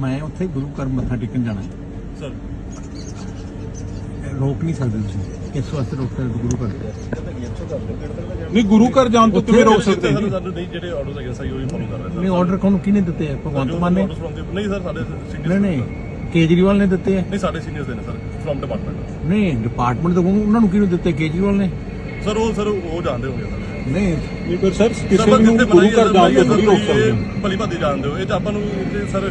ਮੈਂ ਉੱਥੇ ਗੁਰੂ ਘਰ ਮੱਥਾ ਟੇਕਣ ਜਾਣਾ ਹੈ। ਸਰ। ਰੋਕ ਨਹੀਂ ਸਕਦੇ ਤੁਸੀਂ ਕਿਸ ਵਾਸਤੇ ਰੋਕ ਸਕਦੇ ਗੁਰੂ ਘਰ? ਨਹੀਂ ਗੁਰੂ ਘਰ ਜਾਣ ਤੋਂ ਕਿਵੇਂ ਰੋਕ ਸਕਦੇ ਜੀ? ਨਹੀਂ ਜਿਹੜੇ ਆਰਡਰਸ ਹੈਗੇ ਸਹੀ ਉਹੀ ਫੋਲੋ ਕਰ ਰਹੇ ਨਹੀਂ ਆਰਡਰ ਕੋਣ ਕਿਹਨੇ ਦਿੱਤੇ ਆ? ਭਗਵੰਤ ਮਾਨ ਨੇ? ਨਹੀਂ ਸਰ ਸਾਡੇ ਸੀਨੀਅਰ ਨਹੀਂ ਨਹੀਂ ਕੇਜਰੀਵਾਲ ਨੇ ਦਿੱਤੇ ਆ। ਨਹੀਂ ਸਾਡੇ ਸੀਨੀਅਰਸ ਦੇ ਨੇ ਸਰ ਫਰਮ ਡਿਪਾਰਟਮੈਂਟ ਨਹੀਂ ਡਿਪਾਰਟਮੈਂਟ ਤੋਂ ਉਹਨਾਂ ਨੂੰ ਕਿਹਨੂੰ ਦਿੱਤੇ? ਕੇਜਰੀਵਾਲ ਨੇ? ਸਰ ਉਹ ਸਰ ਉਹ ਜਾਣਦੇ ਹੋਗੇ ਸਰ। ਨਹੀਂ ਨਹੀਂ ਪਰ ਸਰ ਕਿਸੇ ਨੂੰ ਗੁਰੂ ਘਰ ਜਾਣ ਤੋਂ ਨਹੀਂ ਰੋਕ ਸਕਦੇ ਭਲੀ ਭਾਦੀ ਜਾਣਦੇ ਹੋ ਇਹ ਤਾਂ ਆਪਾਂ ਨੂੰ ਸਰ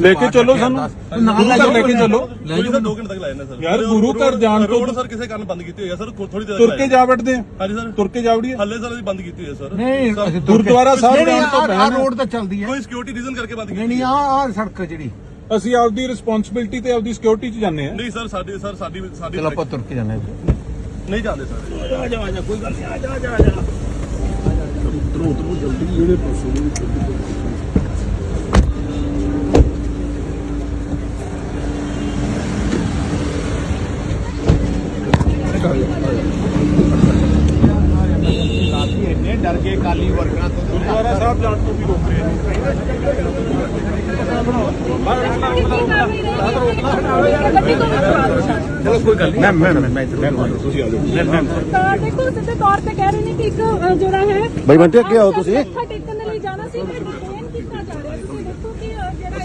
ਲੈ ਕੇ ਚੱਲੋ ਸਾਨੂੰ। ਨਾਲ ਲੈ ਲੈ ਕੇ ਚੱਲੋ। ਲੈ ਕੋਈ ਜਾਓ। ਸਰ 2 ਘੰਟੇ ਤੱਕ ਲਾਏ ਨੇ ਸਰ। ਯਾਰ, ਗੁਰੂ ਘਰ ਜਾਣ ਤੋਂ- ਰੋਡ ਸਰ ਕਿਸੇ ਕਾਰਨ ਬੰਦ ਕੀਤੀ ਹੋਈ ਹੈ ਸਰ ਥੋੜੀ ਦੇਰ ਤੁਰ ਕੇ ਜਾ ਵੜਦੇ ਆ। ਹਾਂਜੀ ਸਰ। ਤੁਰ ਕੇ ਜਾ ਵੜੀਏ। ਹੱਲੇ ਸਰ ਅਸੀਂ ਬੰਦ ਕੀਤੀ ਹੋਈ ਹੈ ਸਰ। ਨਹੀਂ ਅਸੀਂ ਤੁਰ ਕੇ- ਗੁਰਦੁਆਰਾ ਸਾਹਿਬ ਨਹੀਂ, ਨਹੀਂ, ਜਾਣ ਤੋਂ ਪਹਿਲਾਂ- ਰੋਡ ਤਾਂ ਚੱਲਦੀ ਹੈ। ਕੋਈ ਸਿਕਿਉਰਿਟੀ ਰੀਜ਼ਨ ਕਰਕੇ ਬੰਦ ਨਹੀਂ ਕੀਤੀ ਨਹੀਂ ਆਹ ਆਹ ਸੜਕ ਜਿਹੜੀ। ਅਸੀਂ ਆਪਦੀ ਰਿਸਪੌਂਸਿਬਿਲਟੀ ਤੇ ਆਪਦੀ ਸਿਕਿਉਰਿਟੀ 'ਚ ਜਾਂਦੇ ਆ। ਨਹੀਂ ਸਰ ਸਾਡੀ ਸਰ ਸਾਡੀ ਸਾਡੀ ਚਲੋ ਆਪਾਂ ਤੁਰ ਕੇ ਹੈ। ਨਹੀਂ ਜਾਂਦੇ ਸਰ। ਇੰਨੇ ਡਰ ਗਏ ਕਾਲੀ ਵਰਕਰਾਂ ਤੋਂ ਗੁਰਦੁਆਰਾ ਸਾਹਿਬ ਜਾਣ ਤੋਂ ਵੀ ਰੋਕ ਰਹੇ ਨੇ ਚਲੋ ਕੋਈ ਗੱਲ ਨਹੀਂ। ਮੈਂ ਮੈਂ ਮੈਂ ਤੁਸੀਂ ਆ ਜਾਓ। ਤਾਂ ਦੇਖੋ ਸਿੱਧੇ ਤੌਰ ਤੇ ਕਹਿ ਰਹੇ ਨੇ ਕਿ ਇੱਕ ਅ, ਜਿਹੜਾ ਹੈ ਬਾਈ ਬੰਟੇ, ਅੱਗੇ ਆਓ ਤੁਸੀਂ। ਮੱਥਾ ਟੇਕਣ ਦੇ ਲਈ ਜਾਣਾ ਸੀ ਮੈਂ ਡਿਟੇਨ ਕੀਤਾ ਜਾ ਰਿਹਾ ਤੁਸੀਂ ਦੇਖੋ ਕਿ ਅ, ਜਿਹੜਾ ਸਰ ਪਲੀਜ਼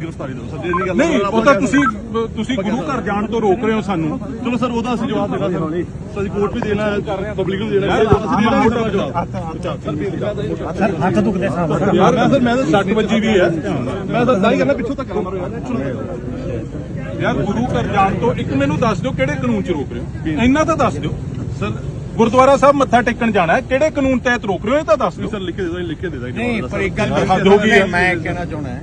ਗ੍ਰਿਫਤਾਰੀ ਦਿਓ। ਸਰ ਜੇ ਨਹੀਂ ਗੱਲ ਨਹੀਂ ਉਹ ਤਾਂ ਤੁਸੀਂ ਤੁਸੀਂ ਗੁਰੂ ਘਰ ਜਾਣ ਤੋਂ ਰੋਕ ਰਹੇ ਹੋ ਸਾਨੂੰ। ਚਲੋ ਸਰ ਉਹਦਾ ਅਸੀਂ ਜਵਾਬ ਦੇਣਾ ਸਰ। ਅਸੀਂ ਕੋਰਟ ਵੀ ਦੇਣਾ ਪਬਲਿਕ ਨੂੰ ਦੇਣਾ ਸਰ ਹੱਥ ਦੁਖਦੇ ਸਾਹਿਬ ਯਾਰ ਮੈਂ ਸਰ ਮੈਂ ਤਾਂ 60 ਵੱਜੀ ਵੀ ਹੈ। ਮੈਂ ਤਾਂ ਦਾਈ ਕਰਨਾ ਪਿੱਛੋਂ ਤੱਕ ਮਾਰੋ ਯਾਰ। ਯਾਰ ਗੁਰੂ ਘਰ ਜਾਣ ਤੋਂ ਇੱਕ ਮੈਨੂੰ ਦੱਸ ਦਿਓ ਕਿਹੜੇ ਕਾਨੂੰਨ 'ਚ ਰੋਕ ਰਹੇ ਹੋ। ਇੰਨਾ ਤਾਂ ਦੱਸ ਦਿਓ। ਸਰ ਗੁਰਦੁਆਰਾ ਸਾਹਿਬ ਮੱਥਾ ਟੇਕਣ ਜਾਣਾ ਹੈ। ਕਿਹੜੇ ਕਾਨੂੰਨ ਤਹਿਤ ਰੋਕ ਰਹੇ ਹੋ ਇਹ ਤਾਂ ਦੱਸ ਦਿਓ। ਸਰ ਲਿਖ ਕੇ ਦੇ ਦੋ ਲਿਖ ਕੇ ਦੇ ਦਾਂਗੇ ਨਹੀਂ ਪਰ ਇੱਕ ਗੱਲ ਹੱਦ ਹੋ। ਗਈ ਹੈ। ਮੈਂ ਕਹਿਣਾ ਚਾਹੁੰਦਾ ਹੈ।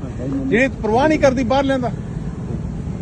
ਜਿਹੜੀ ਪਰਵਾਹ ਨਹੀਂ ਕਰਦੀ ਬਾਹਰ ਲੈਂਦਾ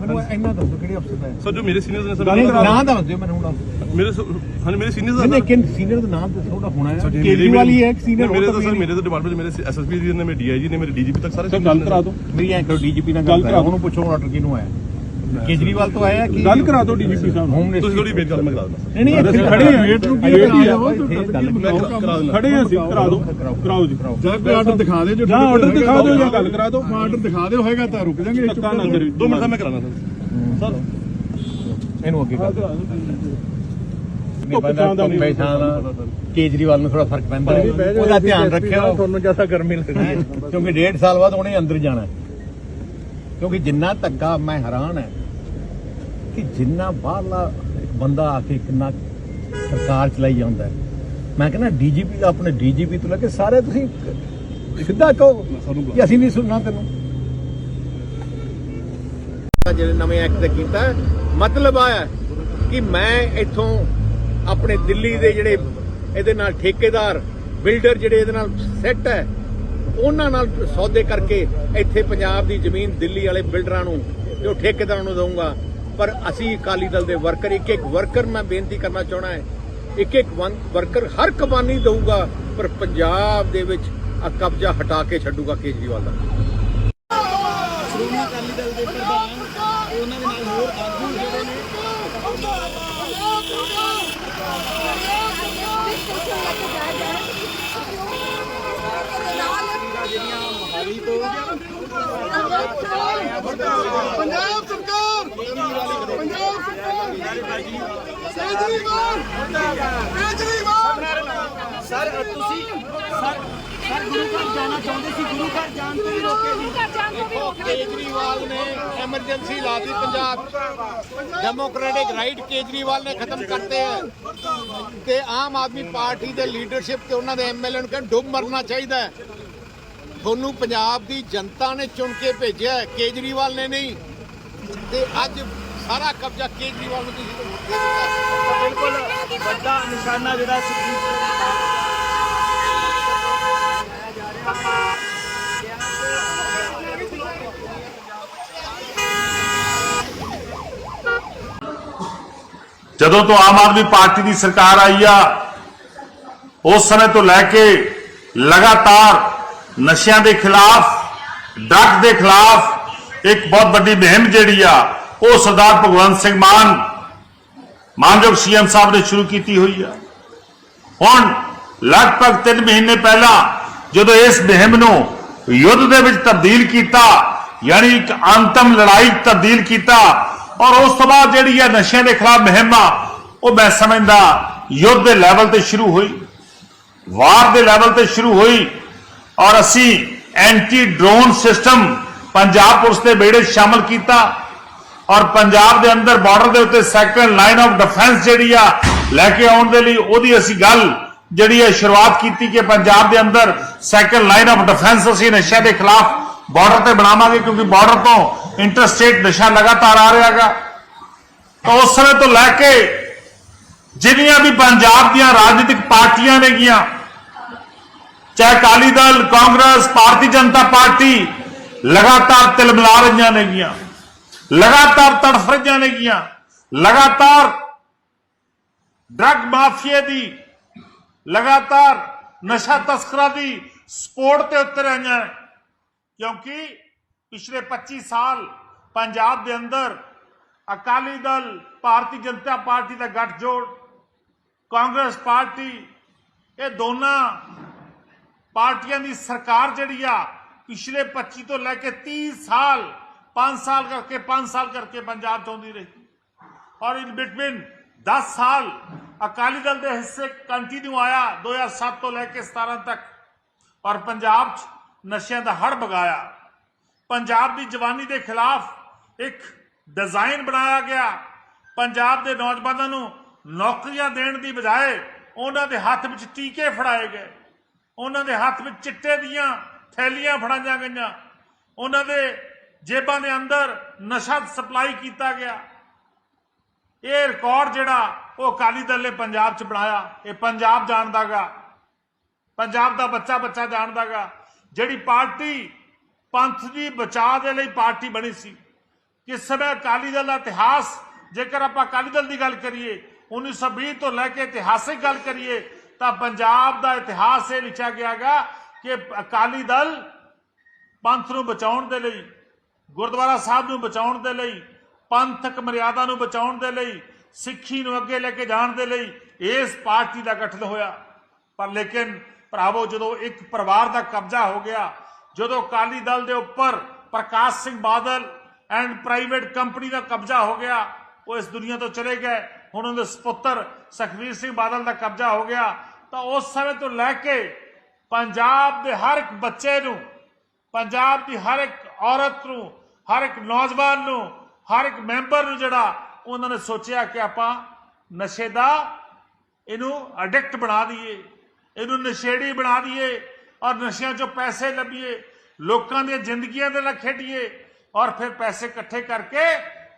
ਮੈਨੂੰ ਇੰਨਾ ਦੱਸੋ ਕਿਹੜੇ ਅਫਸਰ ਦਾ ਹੈ? ਸਰ ਜੋ ਮੇਰੇ ਸੀਨੀਅਰਸ ਨੇ ਸਰ ਨਾਂ ਦੱਸ ਦਿਓ ਮੈਨੂੰ ਹੁਣ ਮੇਰੇ ਹਾਂਜੀ ਮੇਰੇ ਸੀਨੀਅਰਸ ਨਹੀਂ ਨੇ ਨਹੀਂ ਕਿਨ ਸੀਨੀਅਰ ਦਾ ਨਾਮ ਦੱਸੋ ਉਹਦਾ ਹੋਣਾ ਹੈ। ਕੇਜਰੀਵਾਲ ਹੀ ਹੈ ਸੀਨੀਅਰ ਮੇਰੇ ਤਾਂ ਸਰ ਮੇਰੇ ਤਾਂ ਡਿਪਾਰਟਮੈਂਟ ਮੇਰੇ ਐਸਐਸਪੀ ਜੀ ਨੇ ਮੇਰੇ ਡੀਆਈਜੀ ਨੇ ਮੇਰੇ ਡੀਜੀਪੀ ਤੱਕ ਸਾਰੇ ਸਰ ਗੱਲ ਕਰਾ ਦਿਓ। ਮੇਰੀ ਐਂ ਕਰੋ ਡੀਜੀਪੀ ਨਾਲ ਗੱਲ ਗੱਲ ਕਰਾ ਕਰਾਓ ਦਿਓ। ਉਹਨੂੰ ਪੁੱਛੋ ਆਰਡਰ ਕਿਹਨੂੰ ਆਇਆ। ਕੇਜਰੀਵਾਲ ਤੋਂ ਆਇਆ ਕਿ ਗੱਲ ਕਰਾ ਦਿਓ ਡੀਜੀਪੀ ਸਾਹਿਬ ਹੋਮ ਤੁਸੀਂ ਥੋੜੀ ਵੇਟ ਕਰੋ ਮੈਂ ਕਰਾ ਦਿੰਦਾ। ਨਹੀਂ ਨਹੀਂ ਅਸੀਂ ਖੜੇ ਹਾਂ ਵੇਟ ਨੂੰ ਕੀ ਇੱਥੇ ਇੱਥੇ ਗੱਲ ਕਰਾ ਦਿੰਦਾ। ਖੜੇ ਹਾਂ ਅਸੀਂ ਕਰਾ ਦਿਓ। ਕਰਾਓ ਜੀ। ਜਾਂ ਕੋਈ ਆਰਡਰ ਦਿਖਾ ਦੇ ਜੋ ਆਰਡਰ ਦਿਖਾ ਦਿਓ ਜਾਂ ਗੱਲ ਕਰਾ ਦਿਓ। ਆਰਡਰ ਦਿਖਾ ਦਿਓ ਹੋਏਗਾ ਤਾਂ ਰੁਕ ਜਾਾਂਗੇ ਧੱਕਾ ਨਾ ਕਰੀ। ਦੋ ਮਿੰਟ ਦਾ ਮੈਂ ਕਰਾਣਾ ਸਰ। ਸਰ ਇਹਨੂੰ ਅੱਗੇ ਕਰ ਕੇਜਰੀਵਾਲ ਨੂੰ ਥੋੜਾ ਫ਼ਰਕ ਪੈਂਦਾ। ਉਹਦਾ ਧਿਆਨ ਰੱਖਿਓ ਤੁਹਾਨੂੰ ਜ਼ਿਆਦਾ ਗਰਮੀ ਲੱਗਦੀ ਹੈ ਕਿਉਂਕਿ ਡੇਢ ਸਾਲ ਬਾਅਦ ਉਹਨੇ ਅੰਦਰ ਜਾਣਾ। ਕਿਉਂਕਿ ਜਿੰਨਾ ਧੱਕਾ ਮੈਂ ਹੈਰਾਨ ਹੈ ਕਿ ਜਿੰਨਾ ਬਾਹਰਲਾ ਇੱਕ ਬੰਦਾ ਆ ਕੇ ਕਿੰਨਾ ਸਰਕਾਰ ਚਲਾਈ ਜਾਂਦਾ ਹੈ ਮੈਂ ਕਹਿੰਦਾ ਡੀਜੀਪੀ ਦਾ ਆਪਣੇ ਡੀਜੀਪੀ ਤੋਂ ਲੈ ਕੇ ਸਾਰੇ ਤੁਸੀਂ ਸਿੱਧਾ ਕਹੋ ਕਿ ਅਸੀਂ ਨਹੀਂ ਸੁਣਨਾ ਤੈਨੂੰ ਜਿਹੜੇ ਨਵੇਂ ਐਕਟ ਤੇ ਕੀਤਾ। ਮਤਲਬ ਆ ਹੈ ਕਿ ਮੈਂ ਇੱਥੋਂ ਆਪਣੇ ਦਿੱਲੀ ਦੇ ਜਿਹੜੇ ਇਹਦੇ ਨਾਲ ਠੇਕੇਦਾਰ ਬਿਲਡਰ ਜਿਹੜੇ ਇਹਦੇ ਨਾਲ ਸੈੱਟ ਹੈ ਉਹਨਾਂ ਨਾਲ ਸੌਦੇ ਕਰਕੇ ਇੱਥੇ ਪੰਜਾਬ ਦੀ ਜ਼ਮੀਨ ਦਿੱਲੀ ਵਾਲੇ ਬਿਲਡਰਾਂ ਨੂੰ ਜੋ ਠੇਕੇਦਾਰਾਂ ਨੂੰ ਦਊਂਗਾ ਪਰ ਅਸੀਂ ਅਕਾਲੀ ਦਲ ਦੇ ਵਰਕਰ ਇੱਕ ਇੱਕ ਵਰਕਰ ਮੈਂ ਬੇਨਤੀ ਕਰਨਾ ਚਾਹਣਾ ਹੈ ਇੱਕ ਇੱਕ ਵਰਕਰ ਹਰ ਕਮਾਨੀ ਦਊਗਾ ਪਰ ਪੰਜਾਬ ਦੇ ਵਿੱਚ ਆ ਕਬਜ਼ਾ ਹਟਾ ਕੇ ਛੱਡੂਗਾ ਕੇਜਰੀਵਾਲ ਦਾ। ਸ਼੍ਰੋਮਣੀ ਅਕਾਲੀ ਦਲ ਦੇ ਪ੍ਰਧਾਨ ਤੇ ਉਹਨਾਂ ਦੇ ਨਾਲ ਹੋਰ ਆਗੂ ਜਿਹੜੇ ਨੇ ਜਿਹੜੀਆਂ ਮਹਾਲੀ ਤੋਂ ਪੰਜਾਬ ਸਰਕਾਰ ਪੰਜਾਬ ਸਰਕਾਰ ਕੇਜਰੀਵਾਲ ਕੇਜਰੀਵਾਲ ਸਰ ਤੁਸੀਂ ਸਰ ਸਰ ਗੁਰੂ ਘਰ ਜਾਣਾ ਚਾਹੁੰਦੇ ਸੀ ਗੁਰੂ ਘਰ ਜਾਣ ਤੋਂ ਵੀ ਰੋਕੇ ਜੀ ਦੇਖੋ ਕੇਜਰੀਵਾਲ ਨੇ ਐਮਰਜੈਂਸੀ ਲਾ ਦੀ ਪੰਜਾਬ ਡੈਮੋਕ੍ਰੈਟਿਕ ਰਾਈਟ ਕੇਜਰੀਵਾਲ ਨੇ ਖਤਮ ਕਰਤੇ ਹੈ ਤੇ ਆਮ ਆਦਮੀ ਪਾਰਟੀ ਦੇ ਲੀਡਰਸ਼ਿਪ ਤੇ ਉਹਨਾਂ ਦੇ ਐਮਐਲਏ ਨੂੰ ਕਹਿੰਦੇ ਡੁੱਬ ਮਰਨਾ ਚਾਹੀਦਾ ਹੈ ਤੁਹਾਨੂੰ ਪੰਜਾਬ ਦੀ ਜਨਤਾ ਨੇ ਚੁਣ ਕੇ ਭੇਜਿਆ ਹੈ, ਕੇਜਰੀਵਾਲ ਨੇ ਨਹੀਂ। ਤੇ ਅੱਜ ਸਾਰਾ ਕਬਜ਼ਾ ਕੇਜਰੀਵਾਲ ਨੂੰ ਤੁਸੀਂ ਦੇ ਦਿੱਤਾ। ਬਿਲਕੁਲ ਵੱਡਾ ਨਿਸ਼ਾਨਾ ਜਿਹੜਾ ਸੁਖਬੀਰ ਸਿੰਘ ਜਦੋਂ ਤੋਂ ਆਮ ਆਦਮੀ ਪਾਰਟੀ ਦੀ ਸਰਕਾਰ ਆਈ ਆ ਉਸ ਸਮੇਂ ਤੋਂ ਲੈ ਕੇ ਲਗਾਤਾਰ ਨਸ਼ਿਆਂ ਦੇ ਖਿਲਾਫ ਡਰੱਗ ਦੇ ਖਿਲਾਫ ਇੱਕ ਬਹੁਤ ਵੱਡੀ ਮੁਹਿੰਮ ਜਿਹੜੀ ਆ, ਉਹ ਸਰਦਾਰ ਭਗਵੰਤ ਸਿੰਘ ਮਾਨ, ਮਾਨਯੋਗ ਸੀਐਮ ਸਾਹਿਬ ਨੇ ਸ਼ੁਰੂ ਕੀਤੀ ਹੋਈ ਆ। ਹੁਣ ਲਗਭਗ 3 ਮਹੀਨੇ ਪਹਿਲਾਂ ਜਦੋਂ ਇਸ ਮੁਹਿੰਮ ਨੂੰ ਯੁੱਧ ਦੇ ਵਿੱਚ ਤਬਦੀਲ ਕੀਤਾ, ਯਾਨੀ ਇੱਕ ਅੰਤਮ ਲੜਾਈ ਤਬਦੀਲ ਕੀਤਾ, ਔਰ ਉਸ ਤੋਂ ਬਾਅਦ ਜਿਹੜੀ ਆ ਨਸ਼ਿਆਂ ਦੇ ਖਿਲਾਫ ਮੁਹਿੰਮ ਆ, ਉਹ ਮੈਂ ਸਮਝਦਾ ਯੁੱਧ ਦੇ ਲੈਵਲ ਤੇ ਸ਼ੁਰੂ ਹੋਈ, ਵਾਰ ਦੇ ਲੈਵਲ ਤੇ ਸ਼ੁਰੂ ਹੋਈ ਔਰ ਅਸੀਂ anti drone system Punjab police ਦੇ ਬੇੜੇ ਸ਼ਾਮਲ ਕੀਤਾ ਔਰ ਪੰਜਾਬ ਦੇ ਅੰਦਰ ਬਾਰਡਰ ਦੇ ਉੱਤੇ ਸੈਕੰਡ ਲਾਈਨ ਆਫ ਡਿਫੈਂਸ ਜਿਹੜੀ ਆ ਲੈ ਕੇ ਆਉਣ ਦੇ ਲਈ ਉਹਦੀ ਅਸੀਂ ਗੱਲ ਜਿਹੜੀ ਹੈ ਸ਼ੁਰੂਆਤ ਕੀਤੀ ਕਿ ਪੰਜਾਬ ਦੇ ਅੰਦਰ ਸੈਕੰਡ ਲਾਈਨ ਆਫ ਡਿਫੈਂਸ ਅਸੀਂ ਨਸ਼ਿਆਂ ਦੇ ਖਿਲਾਫ ਬਾਰਡਰ ਤੇ ਬਣਾਵਾਂਗੇ ਕਿਉਂਕਿ ਬਾਰਡਰ ਤੋਂ ਇੰਟਰਸਟੇਟ ਨਸ਼ਾ ਲਗਾਤਾਰ ਆ ਰਿਹਾ ਹੈਗਾ। ਤਾਂ ਉਸ ਸਮੇਂ ਤੋਂ ਲੈ ਕੇ ਜਿੰਨੀਆਂ ਵੀ ਪੰਜਾਬ ਦੀਆਂ ਰਾਜਨੀਤਿਕ ਪਾਰਟੀਆਂ ਨੇਗੀਆਂ ਚਾਹੇ ਅਕਾਲੀ ਦਲ, ਕਾਂਗਰਸ, ਭਾਰਤੀ ਜਨਤਾ ਪਾਰਟੀ ਲਗਾਤਾਰ ਤਿਲਮਿਲਾ ਰਹੀਆਂ ਨੇਗੀਆਂ। ਲਗਾਤਾਰ ਤੜਫ ਰਹੀਆਂ ਨੇਗੀਆਂ। ਲਗਾਤਾਰ ਡਰੱਗ ਮਾਫੀਆ ਦੀ, ਲਗਾਤਾਰ ਨਸ਼ਾ ਤਸਕਰਾਂ ਦੀ ਸਪੋਰਟ ਤੇ ਉਤਰ ਰਹੀਆਂ ਨੇ। ਕਿਉਂਕਿ ਪਿਛਲੇ 25 ਸਾਲ ਪੰਜਾਬ ਦੇ ਅੰਦਰ ਅਕਾਲੀ ਦਲ, ਭਾਰਤੀ ਜਨਤਾ ਪਾਰਟੀ ਦਾ ਗੱਠਜੋੜ, ਕਾਂਗਰਸ ਪਾਰਟੀ, ਇਹ ਦੋਨਾਂ ਪਾਰਟੀਆਂ ਦੀ ਸਰਕਾਰ ਜਿਹੜੀ ਆ, ਪਿਛਲੇ 25 ਤੋਂ ਲੈ ਕੇ 30 ਸਾਲ 5 ਸਾਲ ਕਰਕੇ 5 ਸਾਲ ਕਰਕੇ ਪੰਜਾਬ ਚਾਹੁੰਦੀ ਰਹੀ। ਔਰ ਇਨ ਬਿਟਵੀਨ 10 ਸਾਲ ਅਕਾਲੀ ਦਲ ਦੇ ਹਿੱਸੇ ਕੰਟੀਨਿਊ ਆਇਆ 2007 ਤੋਂ ਲੈ ਕੇ 17 ਤੱਕ। ਔਰ ਪੰਜਾਬ 'ਚ ਨਸ਼ਿਆਂ ਦਾ ਹੜ ਬਗਾਇਆ ਪੰਜਾਬ ਦੀ ਜਵਾਨੀ ਦੇ ਖਿਲਾਫ ਇੱਕ ਡਿਜ਼ਾਈਨ ਬਣਾਇਆ ਗਿਆ। ਪੰਜਾਬ ਦੇ ਨੌਜਵਾਨਾਂ ਨੂੰ ਨੌਕਰੀਆਂ ਦੇਣ ਦੀ ਬਜਾਏ ਉਹਨਾਂ ਦੇ ਹੱਥ ਵਿੱਚ ਟੀਕੇ ਫੜਾਏ ਗਏ। ਉਹਨਾਂ ਦੇ ਹੱਥ ਵਿੱਚ ਚਿੱਟੇ ਦੀਆਂ ਥੈਲੀਆਂ ਫੜਾਈਆਂ ਗਈਆਂ। ਉਹਨਾਂ ਦੇ ਜੇਬਾਂ ਦੇ ਅੰਦਰ ਨਸ਼ਾ ਸਪਲਾਈ ਕੀਤਾ ਗਿਆ। ਇਹ ਰਿਕਾਰਡ ਜਿਹੜਾ ਉਹ ਅਕਾਲੀ ਦਲ ਨੇ ਪੰਜਾਬ 'ਚ ਬਣਾਇਆ। ਇਹ ਪੰਜਾਬ ਜਾਣਦਾਗਾ ਪੰਜਾਬ ਦਾ ਬੱਚਾ ਬੱਚਾ ਜਾਣਦਾਗਾ ਜਿਹੜੀ ਪਾਰਟੀ ਪੰਥ ਦੀ ਬਚਾਅ ਦੇ ਲਈ ਪਾਰਟੀ ਬਣੀ ਸੀ। ਕਿਸ ਸਮੇਂ ਅਕਾਲੀ ਦਲ ਦਾ ਇਤਿਹਾਸ, ਜੇਕਰ ਆਪਾਂ ਅਕਾਲੀ ਦਲ ਦੀ ਗੱਲ ਕਰੀਏ 1920 ਤੋਂ ਲੈ ਕੇ ਇਤਿਹਾਸਿਕ ਗੱਲ ਕਰੀਏ ਤਾਂ ਪੰਜਾਬ ਦਾ ਇਤਿਹਾਸ ਇਹ ਲਿਖਿਆ ਗਿਆਗਾ ਕਿ ਅਕਾਲੀ ਦਲ ਪੰਥ ਨੂੰ ਬਚਾਉਣ ਦੇ ਲਈ, ਗੁਰਦੁਆਰਾ ਸਾਹਿਬ ਨੂੰ ਬਚਾਉਣ ਦੇ ਲਈ, ਪੰਥਕ ਮਰਿਆਦਾ ਨੂੰ ਬਚਾਉਣ ਦੇ ਲਈ, ਸਿੱਖੀ ਨੂੰ ਅੱਗੇ ਲੈ ਕੇ ਜਾਣ ਦੇ ਲਈ ਇਸ ਪਾਰਟੀ ਦਾ ਗਠਨ ਹੋਇਆ। ਪਰ ਲੇਕਿਨ ਭਰਾਵੋ, ਜਦੋਂ ਇੱਕ ਪਰਿਵਾਰ ਦਾ ਕਬਜ਼ਾ ਹੋ ਗਿਆ, ਜਦੋਂ ਅਕਾਲੀ ਦਲ ਦੇ ਉੱਪਰ Prakash Singh Badal and private company ਦਾ ਕਬਜ਼ਾ ਹੋ ਗਿਆ, ਉਹ ਇਸ ਦੁਨੀਆ ਤੋਂ ਚਲੇ ਗਏ। ਹੁਣ ਉਹਦੇ ਸੁਪੁੱਤਰ ਸੁਖਵੀਰ ਸਿੰਘ ਬਾਦਲ ਦਾ ਕਬਜ਼ਾ ਹੋ ਗਿਆ, ਤਾਂ ਉਸ ਸਮੇਂ ਤੋਂ ਲੈ ਕੇ ਪੰਜਾਬ ਦੇ ਹਰ ਇੱਕ ਬੱਚੇ ਨੂੰ, ਪੰਜਾਬ ਦੀ ਹਰ ਇੱਕ ਔਰਤ ਨੂੰ, ਹਰ ਇੱਕ ਨੌਜਵਾਨ ਨੂੰ, ਹਰ ਇੱਕ ਮੈਂਬਰ ਨੂੰ ਜਿਹੜਾ ਉਹਨਾਂ ਨੇ ਸੋਚਿਆ ਕਿ ਆਪਾਂ ਨਸ਼ੇ ਦਾ ਇਹਨੂੰ ਐਡਿਕਟ ਬਣਾ ਦਈਏ, ਇਹਨੂੰ ਨਸ਼ੇੜੀ ਬਣਾ ਦਈਏ ਔਰ ਨਸ਼ਿਆਂ ਚੋਂ ਪੈਸੇ ਲੱਭੀਏ, ਲੋਕਾਂ ਦੀਆਂ ਜ਼ਿੰਦਗੀਆਂ ਦੇ ਨਾਲ ਖੇਡੀਏ ਔਰ ਫਿਰ ਪੈਸੇ ਇਕੱਠੇ ਕਰਕੇ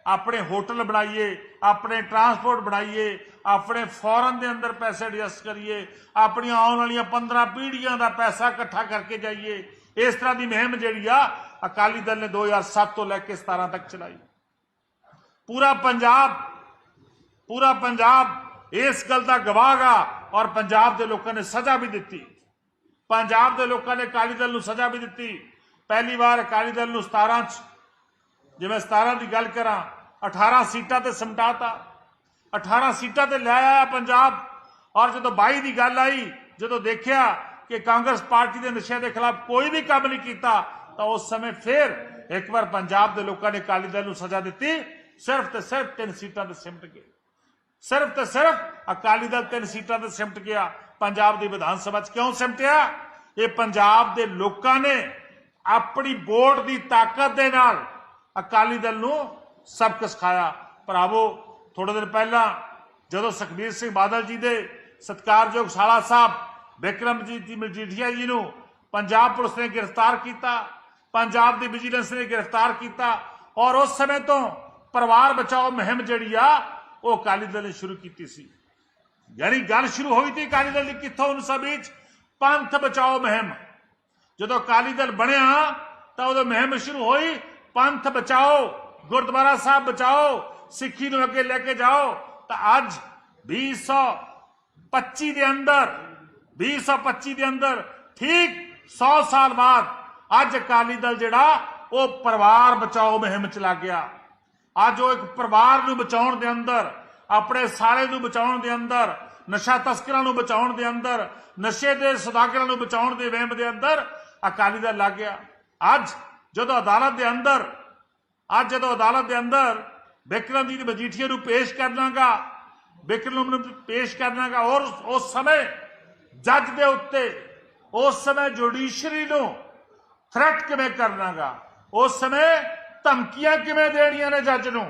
ਆਪਣੇ ਹੋਟਲ ਬਣਾਈਏ ਆਪਣੇ ਟਰਾਂਸਪੋਰਟ ਬਣਾਈਏ ਆਪਣੇ ਫੋਰਨ ਦੇ ਅੰਦਰ ਪੈਸੇ ਐਡਜਸਟ ਕਰੀਏ ਆਪਣੀਆਂ ਆਉਣ ਵਾਲੀਆਂ 15 ਪੀੜ੍ਹੀਆਂ ਦਾ ਪੈਸਾ ਇਕੱਠਾ ਕਰਕੇ ਜਾਈਏ ਇਸ ਤਰ੍ਹਾਂ ਦੀ ਮੁਹਿੰਮ ਜਿਹੜੀ ਆ ਅਕਾਲੀ ਦਲ ਨੇ 2007 ਤੋਂ ਲੈ ਕੇ 17 ਤੱਕ ਚਲਾਈ ਪੂਰਾ ਪੰਜਾਬ ਪੂਰਾ ਪੰਜਾਬ ਇਸ ਗੱਲ ਦਾ ਗਵਾਹਗਾ ਔਰ ਪੰਜਾਬ ਦੇ ਲੋਕਾਂ ਨੇ ਸਜ਼ਾ ਵੀ ਦਿੱਤੀ ਪੰਜਾਬ ਦੇ ਲੋਕਾਂ ਨੇ ਅਕਾਲੀ ਦਲ ਨੂੰ ਸਜ਼ਾ ਵੀ ਦਿੱਤੀ ਪਹਿਲੀ ਵਾਰ ਅਕਾਲੀ ਦਲ ਨੂੰ 17 ਚ ਜਿਵੇਂ 17 ਦੀ ਗੱਲ ਕਰਾਂ 18 ਸੀਟਾਂ ਤੇ ਸਮਟਾਤਾ 18 ਸੀਟਾਂ ਤੇ ਲੈ ਆਇਆ ਪੰਜਾਬ। ਔਰ ਜਦੋਂ 22 ਦੀ ਗੱਲ ਆਈ, ਜਦੋਂ ਦੇਖਿਆ ਕਿ ਕਾਂਗਰਸ ਪਾਰਟੀ ਦੇ ਨਸ਼ਿਆਂ ਦੇ ਖਿਲਾਫ ਕੋਈ ਵੀ ਕੰਮ ਨਹੀਂ ਕੀਤਾ, ਤਾਂ ਉਸ ਸਮੇਂ ਫਿਰ ਇੱਕ ਵਾਰ ਪੰਜਾਬ ਦੇ ਲੋਕਾਂ ਨੇ ਅਕਾਲੀ ਦਲ ਨੂੰ ਸਜ਼ਾ ਦਿੱਤੀ। ਸਿਰਫ ਤੇ ਸਿਰਫ ਤਿੰਨ ਸੀਟਾਂ ਤੇ ਸਿਮਟ ਗਏ। ਸਿਰਫ ਤੇ ਸਿਰਫ ਅਕਾਲੀ ਦਲ ਤਿੰਨ ਸੀਟਾਂ ਤੇ ਸਿਮਟ ਗਿਆ। ਪੰਜਾਬ ਦੀ ਵਿਧਾਨ ਸਭਾ 'ਚ ਕਿਉਂ ਸਿਮਟਿਆ? ਇਹ ਪੰਜਾਬ ਦੇ ਲੋਕਾਂ ਨੇ ਆਪਣੀ ਵੋਟ ਦੀ ਤਾਕਤ ਦੇ ਨਾਲ ਅਕਾਲੀ ਦਲ ਨੂੰ ਸਬਕ ਸਿਖਾਇਆ। ਭਰਾਵੋ ਥੋੜੇ ਦਿਨ ਪਹਿਲਾਂ ਜਦੋਂ ਸੁਖਬੀਰ ਸਿੰਘ ਬਾਦਲ ਜੀ ਦੇ ਸਤਿਕਾਰਯੋਗ ਸਾਲਾ ਸਾਹਿਬ ਵਿਕਰਮਜੀਤ ਜੀ ਮਜੀਠੀਆ ਜੀ ਨੂੰ ਪੰਜਾਬ ਪੁਲਿਸ ਨੇ ਗ੍ਰਿਫਤਾਰ ਕੀਤਾ, ਪੰਜਾਬ ਦੀ ਵਿਜੀਲੈਂਸ ਨੇ ਗ੍ਰਿਫਤਾਰ ਕੀਤਾ ਔਰ ਉਸ ਸਮੇਂ ਤੋਂ ਪਰਿਵਾਰ ਬਚਾਓ ਮੁਹਿੰਮ ਜਿਹੜੀ ਆ, ਉਹ ਅਕਾਲੀ ਦਲ ਨੇ ਸ਼ੁਰੂ ਕੀਤੀ ਸੀ। ਯਾਨੀ ਗੱਲ ਸ਼ੁਰੂ ਹੋਈ ਤੀ ਅਕਾਲੀ ਦਲ ਦੀ ਕਿੱਥੋਂ ਉਸ ਵਿੱਚ ਪੰਥ ਬਚਾਓ ਮੁਹਿੰਮ। ਜਦੋਂ ਅਕਾਲੀ ਦਲ ਬਣਿਆ ਤਾਂ ਉਦੋਂ ਮੁਹਿੰਮ ਸ਼ੁਰੂ ਹੋਈ ਪੰਥ ਬਚਾਓ, ਗੁਰਦੁਆਰਾ ਸਾਹਿਬ ਬਚਾਓ, ਸਿੱਖੀ ਨੂੰ ਅੱਗੇ ਲੈ ਕੇ ਜਾਓ, ਤਾਂ ਅੱਜ 2025 ਦੇ ਅੰਦਰ 2025 ਦੇ ਅੰਦਰ ਠੀਕ 100 ਸਾਲ ਬਾਅਦ ਅੱਜ ਅਕਾਲੀ ਦਲ ਜਿਹੜਾ, ਉਹ ਪਰਿਵਾਰ ਬਚਾਓ ਮੁਹਿੰਮ ਚ ਲੱਗ ਗਿਆ। ਅੱਜ ਉਹ ਇੱਕ ਪਰਿਵਾਰ ਨੂੰ ਬਚਾਉਣ ਦੇ ਅੰਦਰ, ਆਪਣੇ ਸਾਰੇ ਨੂੰ ਬਚਾਉਣ ਦੇ ਅੰਦਰ, ਨਸ਼ਾ ਤਸਕਰਾਂ ਨੂੰ ਬਚਾਉਣ ਦੇ ਅੰਦਰ, ਨਸ਼ੇ ਦੇ ਸੌਦਾਗਰਾਂ ਨੂੰ ਬਚਾਉਣ ਦੇ ਵਹਿਮ ਦੇ ਅੰਦਰ ਅਕਾਲੀ ਦਲ ਲੱਗ ਗਿਆ। ਅੱਜ ਜਦੋਂ ਅਦਾਲਤ ਦੇ ਅੰਦਰ, ਅੱਜ ਜਦੋਂ ਅਦਾਲਤ ਦੇ ਅੰਦਰ ਵਿਕਰਮਜੀਤ ਮਜੀਠੀਆ ਨੂੰ ਪੇਸ਼ ਕਰਨਾਗਾ ਵਿਕਰਮ ਨੂੰ ਪੇਸ਼ ਕਰਨਾਗਾ ਔਰ ਉਸ ਸਮੇਂ ਜੱਜ ਦੇ ਉੱਤੇ, ਉਸ ਸਮੇਂ ਜੁਡੀਸ਼ਰੀ ਨੂੰ ਥ੍ਰੈਟ ਕਿਵੇਂ ਕਰਨਾਗਾ ਉਸ ਸਮੇਂ ਧਮਕੀਆਂ ਕਿਵੇਂ ਦੇਣੀਆਂ ਨੇ ਜੱਜ ਨੂੰ,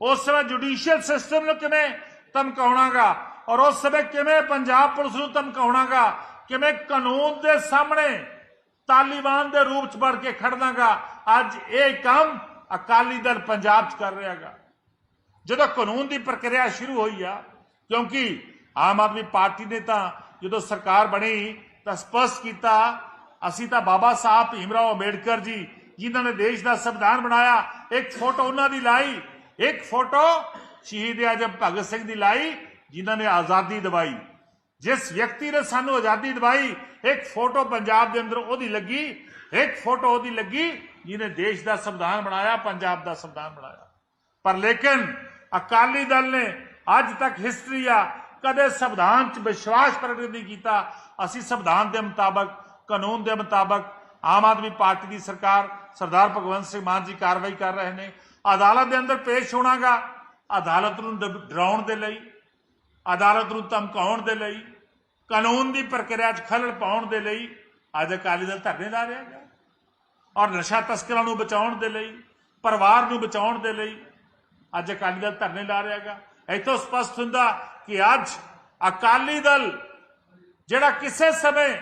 ਉਸ ਸਮੇਂ ਜੁਡੀਸ਼ੀਅਲ ਸਿਸਟਮ ਨੂੰ ਕਿਵੇਂ ਧਮਕਾਉਣਾਗਾ, ਔਰ ਉਸ ਸਮੇਂ ਕਿਵੇਂ ਪੰਜਾਬ ਪੁਲਿਸ ਨੂੰ ਧਮਕਾਉਣਾਗਾ, ਕਿਵੇਂ ਕਾਨੂੰਨ ਦੇ ਸਾਹਮਣੇ ਤਾਲਿਬਾਨ ਦੇ ਰੂਪ ਚ ਬਣ ਕੇ ਖੜਨਾਗਾ। ਅੱਜ ਇਹ ਕੰਮ ਅਕਾਲੀ ਦਲ ਪੰਜਾਬ ਚ ਕਰ ਰਿਹਾਗਾ। ਜਦੋਂ ਕਾਨੂੰਨ ਦੀ ਪ੍ਰਕਿਰਿਆ ਸ਼ੁਰੂ ਹੋਈ ਆ, ਕਿਉਂਕਿ ਆਮ ਆਦਮੀ ਪਾਰਟੀ ਨੇ ਤਾਂ ਜਦੋਂ ਸਰਕਾਰ ਬਣੀ ਤਾਂ ਸਪਸ਼ਟ ਕੀਤਾ, ਅਸੀਂ ਤਾਂ ਬਾਬਾ ਸਾਹਿਬ ਭੀਮਰਾਓ ਅੰਬੇਡਕਰ ਜੀ, ਜਿਨ੍ਹਾਂ ਨੇ ਦੇਸ਼ ਦਾ ਸੰਵਿਧਾਨ ਬਣਾਇਆ, ਇੱਕ ਫੋਟੋ ਉਹਨਾਂ ਦੀ ਲਾਈ। ਇੱਕ ਫੋਟੋ ਸ਼ਹੀਦ ਆਜਮ ਭਗਤ ਸਿੰਘ ਦੀ ਲਾਈ, ਜਿਨ੍ਹਾਂ ਨੇ ਆਜ਼ਾਦੀ ਦਿਵਾਈ। ਜਿਸ ਵਿਅਕਤੀ ਨੇ ਸਾਨੂੰ ਆਜ਼ਾਦੀ ਦਿਵਾਈ, ਇੱਕ ਫੋਟੋ ਪੰਜਾਬ ਦੇ ਅੰਦਰ ਉਹਦੀ ਲੱਗੀ, ਇੱਕ ਫੋਟੋ ਉਹਦੀ ਲੱਗੀ, ਜਿਹਨੇ ਦੇਸ਼ ਦਾ ਸੰਵਿਧਾਨ ਬਣਾਇਆ, ਪੰਜਾਬ ਦਾ ਸੰਵਿਧਾਨ ਬਣਾਇਆ। ਪਰ ਲੇਕਿਨ ਅਕਾਲੀ ਦਲ ਨੇ ਅੱਜ ਤੱਕ ਹਿਸਟਰੀ ਆ, ਕਦੇ ਸੰਵਿਧਾਨ 'ਚ ਵਿਸ਼ਵਾਸ ਪ੍ਰਗਟ ਨਹੀਂ ਕੀਤਾ। ਅਸੀਂ ਸੰਵਿਧਾਨ ਦੇ ਮੁਤਾਬਕ, ਕਾਨੂੰਨ ਦੇ ਮੁਤਾਬਕ ਆਮ ਆਦਮੀ ਪਾਰਟੀ ਦੀ ਸਰਕਾਰ, ਸਰਦਾਰ ਭਗਵੰਤ ਸਿੰਘ ਮਾਨ ਜੀ ਕਾਰਵਾਈ ਕਰ ਰਹੇ ਨੇ। ਅਦਾਲਤ ਦੇ ਅੰਦਰ ਪੇਸ਼ ਹੋਣਾਗਾ, ਅਦਾਲਤ ਨੂੰ ਡਰਾਉਣ ਦੇ ਲਈ, ਅਦਾਲਤ ਨੂੰ ਧਮਕਾਉਣ ਦੇ ਲਈ ਕਾਨੂੰਨ ਦੀ ਪ੍ਰਕਿਰਿਆ 'ਚ ਖਲਲ ਪਾਉਣ ਦੇ ਲਈ ਅੱਜ ਅਕਾਲੀ ਦਲ ਧਰਨੇ ਲਾ ਰਿਹਾ ਹੈ ਔਰ ਨਸ਼ਾ ਤਸਕਰਾਂ ਨੂੰ ਬਚਾਉਣ ਦੇ ਲਈ, ਪਰਿਵਾਰ ਨੂੰ ਬਚਾਉਣ ਦੇ ਲਈ ਅੱਜ ਅਕਾਲੀ ਦਲ ਧਰਨੇ ਲਾ ਰਿਹਾ ਹੈਗਾ। ਇੱਥੋਂ ਸਪਸ਼ਟ ਹੁੰਦਾ ਕਿ ਅੱਜ ਅਕਾਲੀ ਦਲ ਜਿਹੜਾ ਕਿਸੇ ਸਮੇਂ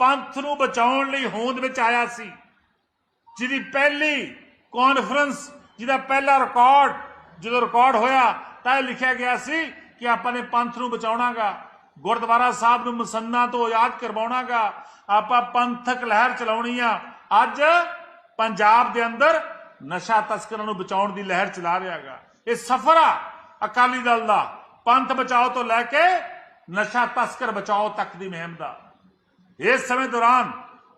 ਪੰਥ ਨੂੰ ਬਚਾਉਣ ਲਈ ਹੋਂਦ ਵਿੱਚ ਆਇਆ ਸੀ, ਜਿਹਦੀ ਪਹਿਲੀ ਕਾਨਫਰੰਸ ਜਿਹਦਾ ਪਹਿਲਾ ਰਿਕਾਰਡ ਜਦੋਂ ਰਿਕਾਰਡ ਹੋਇਆ ਤਾਂ ਇਹ ਲਿਖਿਆ ਗਿਆ ਸੀ ਕਿ ਆਪਾਂ ਨੇ ਪੰਥ ਨੂੰ ਬਚਾਉਣਾਗਾ ਗੁਰਦੁਆਰਾ ਸਾਹਿਬ ਨੂੰ ਮਸੰਨਾ ਤੋਂ ਆਜ਼ਾਦ ਕਰਵਾਉਣਾਗਾ। ਆਪਾਂ ਪੰਥਕ ਲਹਿਰ ਚਲਾਉਣੀ ਆ। ਅੱਜ ਪੰਜਾਬ ਦੇ ਅੰਦਰ ਨਸ਼ਾ ਤਸਕਰਾਂ ਨੂੰ ਬਚਾਉਣ ਦੀ ਲਹਿਰ ਚਲਾ ਰਿਹਾਗਾ। ਇਹ ਸਫਰ ਆ ਅਕਾਲੀ ਦਲ ਦਾ। ਪੰਥ ਬਚਾਓ ਤੋਂ ਲੈ ਕੇ ਨਸ਼ਾ ਤਸਕਰ ਬਚਾਓ ਤੱਕ ਦੀ ਮੁਹਿੰਮ ਦਾ। ਇਸ ਸਮੇਂ ਦੌਰਾਨ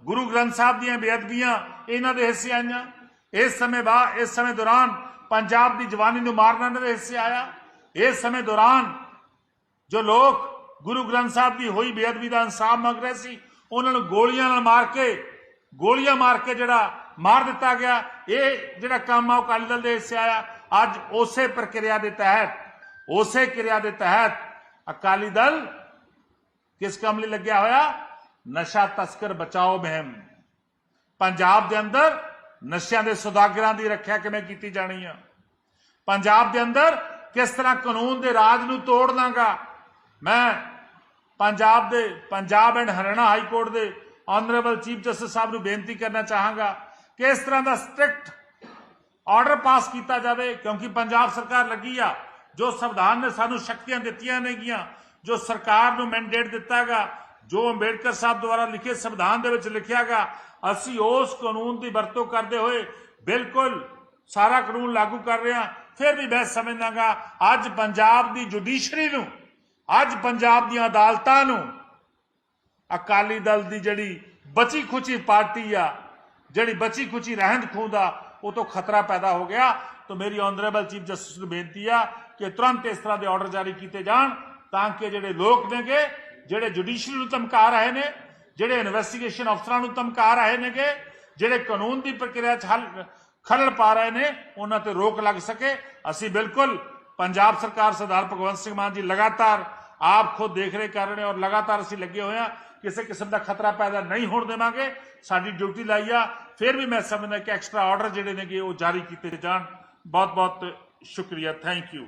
ਗੁਰੂ ਗ੍ਰੰਥ ਸਾਹਿਬ ਦੀਆਂ ਬੇਅਦਬੀਆਂ ਇਹਨਾਂ ਦੇ ਹਿੱਸੇ ਆਈਆਂ। ਇਸ ਸਮੇਂ ਬਾ ਇਸ ਸਮੇਂ ਦੌਰਾਨ ਪੰਜਾਬ ਦੀ ਜਵਾਨੀ ਨੂੰ ਮਾਰਨਾ ਇਹਨਾਂ ਦੇ ਹਿੱਸੇ ਆਇਆ। ਇਸ ਸਮੇਂ ਦੌਰਾਨ ਜੋ ਲੋਕ ਗੁਰੂ ਗ੍ਰੰਥ ਸਾਹਿਬ ਦੀ ਹੋਈ ਬੇਅਦਬੀ ਦਾ ਇਨਸਾਫ ਮੰਗ ਰਹੇ ਸੀ। ਉਹਨਾਂ ਨੂੰ ਗੋਲੀਆਂ ਨਾਲ ਮਾਰ ਕੇ, ਗੋਲੀਆਂ ਮਾਰ ਕੇ ਜਿਹੜਾ ਮਾਰ ਦਿੱਤਾ ਗਿਆ, ਇਹ ਜਿਹੜਾ ਕੰਮ ਆ ਉਹ ਅਕਾਲੀ ਦਲ ਦੇ ਹਿੱਸੇ ਆਇਆ। ਅੱਜ ਉਸੇ ਪ੍ਰਕਿਰਿਆ ਦੇ ਤਹਿਤ, ਉਸੇ ਕਿਰਿਆ ਦੇ ਤਹਿਤ ਅਕਾਲੀ ਦਲ ਕਿਸ ਕੰਮ ਲਈ ਲੱਗਿਆ ਹੋਇਆ? ਨਸ਼ਾ ਤਸਕਰ ਬਚਾਓ ਮੁਹਿੰਮ। ਪੰਜਾਬ ਦੇ ਅੰਦਰ ਨਸ਼ਿਆਂ ਦੇ ਸੁਦਾਗਰਾਂ ਦੀ ਰੱਖਿਆ ਕਿਵੇਂ ਕੀਤੀ ਜਾਣੀ ਆ? ਪੰਜਾਬ ਦੇ ਅੰਦਰ ਕਿਸ ਤਰ੍ਹਾਂ ਕਾਨੂੰਨ ਦੇ ਰਾਜ ਨੂੰ ਤੋੜ ਦਾਂਗਾ ਮੈਂ ਪੰਜਾਬ ਦੇ, Punjab and Haryana high court ਦੇ ਆਨਰੇਬਲ ਚੀਫ ਜਸਟਿਸ ਸਾਹਿਬ ਨੂੰ ਬੇਨਤੀ ਕਰਨਾ ਚਾਹਾਂਗਾ ਕਿ ਇਸ ਤਰ੍ਹਾਂ ਦਾ ਸਟ੍ਰਿਕਟ ਆਰਡਰ ਪਾਸ ਕੀਤਾ ਜਾਵੇ, ਕਿਉਂਕਿ ਪੰਜਾਬ ਸਰਕਾਰ ਲੱਗੀ ਆ, ਜੋ ਸੰਵਿਧਾਨ ਨੇ ਸਾਨੂੰ ਸ਼ਕਤੀਆਂ ਦਿੱਤੀਆਂ ਨੇਗੀਆਂ, ਜੋ ਸਰਕਾਰ ਨੂੰ ਮੈਂਡੇਟ ਦਿੱਤਾਗਾ ਜੋ ਅੰਬੇਡਕਰ ਸਾਹਿਬ ਦੁਆਰਾ ਲਿਖੇ ਸੰਵਿਧਾਨ ਦੇ ਵਿੱਚ ਲਿਖਿਆਗਾ ਅਸੀਂ ਉਸ ਕਾਨੂੰਨ ਦੀ ਵਰਤੋਂ ਕਰਦੇ ਹੋਏ ਬਿਲਕੁਲ ਸਾਰਾ ਕਾਨੂੰਨ ਲਾਗੂ ਕਰ ਰਹੇ ਹਾਂ, ਫਿਰ ਵੀ ਮੈਂ ਸਮਝਦਾਗਾ, ਅੱਜ ਪੰਜਾਬ ਦੀ ਜੁਡੀਸ਼ਰੀ ਨੂੰ ਅੱਜ ਪੰਜਾਬ ਦੀਆਂ ਅਦਾਲਤਾਂ ਨੂੰ ਅਕਾਲੀ ਦਲ ਦੀ ਜਿਹੜੀ ਬਚੀ ਖੁਚੀ ਪਾਰਟੀ ਆ, ਜਿਹੜੀ ਬਚੀ ਖੁਚੀ ਰਹਿੰਦ ਖੂੰਦਾ ਉਹ ਤੋਂ ਖਤਰਾ ਪੈਦਾ ਹੋ ਗਿਆ। ਤਾਂ ਮੇਰੀ ਆਨਰੇਬਲ ਚੀਫ ਜਸਟਿਸ ਨੂੰ ਬੇਨਤੀ ਆ ਕਿ ਤੁਰੰਤ ਇਸ ਤਰ੍ਹਾਂ ਦੇ ਆਰਡਰ ਜਾਰੀ ਕੀਤੇ ਜਾਣ ਤਾਂ ਕਿ ਜਿਹੜੇ ਲੋਕ ਨੇਗੇ, ਜਿਹੜੇ ਜੁਡੀਸ਼ਰੀ ਨੂੰ ਧਮਕਾ ਰਹੇ ਨੇ, ਜਿਹੜੇ ਇਨਵੈਸਟੀਗੇਸ਼ਨ ਅਫਸਰਾਂ ਨੂੰ ਧਮਕਾ ਰਹੇ ਨੇਗੇ, ਜਿਹੜੇ ਕਾਨੂੰਨ ਦੀ ਪ੍ਰਕਿਰਿਆ 'ਚ ਹਲ ਖਲਲ ਪਾ ਰਹੇ ਨੇ, ਉਹਨਾਂ ਤੇ ਰੋਕ ਲੱਗ ਸਕੇ। ਅਸੀਂ ਬਿਲਕੁਲ ਪੰਜਾਬ ਸਰਕਾਰ ਸਰਦਾਰ ਭਗਵੰਤ ਸਿੰਘ ਮਾਨ ਜੀ ਲਗਾਤਾਰ ਆਪ ਖੁਦ ਦੇਖ ਰਹੇ ਕਰ ਰਹੇ ਨੇ ਔਰ ਲਗਾਤਾਰ ਅਸੀਂ ਲੱਗੇ ਹੋਏ ਆ ਕਿਸੇ ਕਿਸਮ ਦਾ ਖਤਰਾ ਪੈਦਾ ਨਹੀਂ ਹੋਣ ਦੇਵਾਂਗੇ। ਸਾਡੀ ਡਿਊਟੀ ਲਾਈ ਆ। ਫਿਰ ਵੀ ਮੈਂ ਸਮਝਦਾ ਕਿ ਐਕਸਟਰਾ ਆਰਡਰ ਜਿਹੜੇ ਨੇਗੇ ਉਹ ਜਾਰੀ ਕੀਤੇ ਜਾਣ। ਬਹੁਤ ਬਹੁਤ ਸ਼ੁਕਰੀਆ ਥੈਂਕ ਯੂ